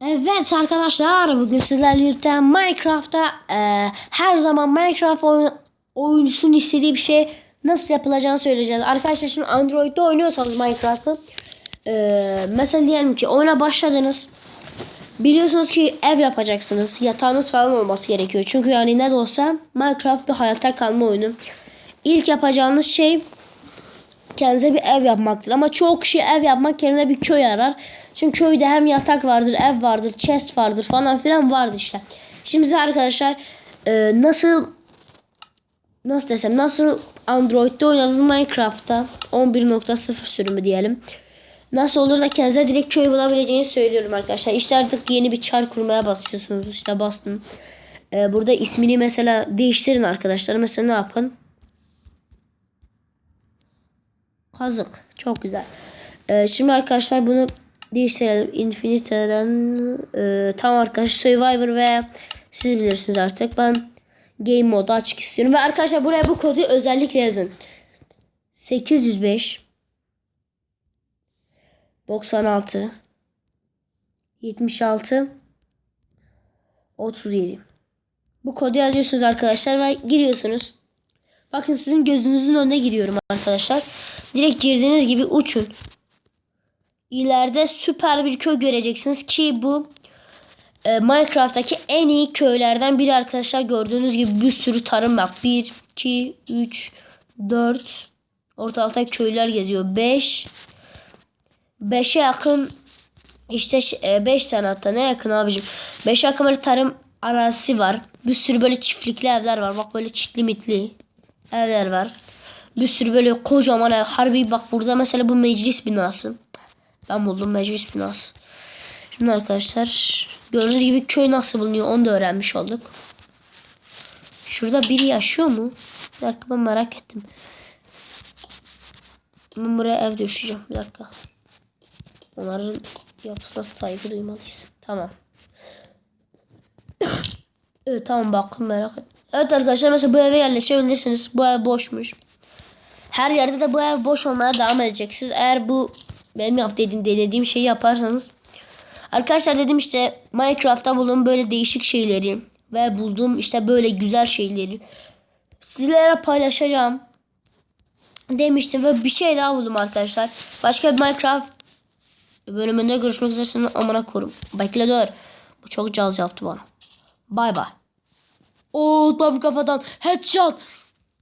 Evet arkadaşlar bugün sizlerle birlikte Minecraft'ta e, her zaman Minecraft oyun, oyuncusunun istediği bir şey nasıl yapılacağını söyleyeceğiz. Arkadaşlar şimdi Android'de oynuyorsanız Minecraft'ı e, mesela diyelim ki oyuna başladınız. Biliyorsunuz ki ev yapacaksınız. Yatağınız falan olması gerekiyor. Çünkü yani ne de olsa Minecraft bir hayatta kalma oyunu. İlk yapacağınız şey kendinize bir ev yapmaktır. Ama çok kişi ev yapmak yerine bir köy arar. Çünkü köyde hem yatak vardır, ev vardır, chest vardır falan filan vardı işte. Şimdi size arkadaşlar e, nasıl nasıl desem nasıl Android'de oynadığınız Minecraft'ta 11.0 sürümü diyelim. Nasıl olur da kendinize direkt köy bulabileceğini söylüyorum arkadaşlar. İşte artık yeni bir çar kurmaya basıyorsunuz. İşte bastım. E, burada ismini mesela değiştirin arkadaşlar. Mesela ne yapın? Kazık. Çok güzel. Ee, şimdi arkadaşlar bunu değiştirelim. Infinity'den e, tam arkadaşlar Survivor ve siz bilirsiniz artık. Ben Game modu açık istiyorum. Ve arkadaşlar buraya bu kodu özellikle yazın. 805 96 76 37 Bu kodu yazıyorsunuz arkadaşlar ve giriyorsunuz. Bakın sizin gözünüzün önüne giriyorum arkadaşlar. Direkt girdiğiniz gibi uçun. İleride süper bir köy göreceksiniz ki bu e, Minecraft'taki en iyi köylerden biri arkadaşlar. Gördüğünüz gibi bir sürü tarım var. 1, 2, 3, 4 ortalıkta köyler geziyor. 5 5'e yakın işte 5 tane hatta ne yakın abicim. 5 yakın böyle tarım arazisi var. Bir sürü böyle çiftlikli evler var. Bak böyle çitli mitli evler var. Bir sürü böyle kocaman ev. Harbi bak burada mesela bu meclis binası. Ben buldum meclis binası. Şimdi arkadaşlar gördüğünüz gibi köy nasıl bulunuyor onu da öğrenmiş olduk. Şurada biri yaşıyor mu? Bir dakika ben merak ettim. Ben buraya ev düşeceğim. Bir dakika. Onların yapısına saygı duymalıyız. Tamam. Evet tamam bakın merak ettim. Evet arkadaşlar mesela bu eve yerleşebilirsiniz. Bu ev boşmuş. Her yerde de bu ev boş olmaya devam edecek. Siz eğer bu benim yaptığım denediğim şeyi yaparsanız. Arkadaşlar dedim işte Minecraft'ta bulun böyle değişik şeyleri ve bulduğum işte böyle güzel şeyleri sizlere paylaşacağım demiştim ve bir şey daha buldum arkadaşlar. Başka bir Minecraft bölümünde görüşmek üzere amına korum. Bekle dur. Bu çok caz yaptı bana. Bay bay. Oo tam kafadan headshot.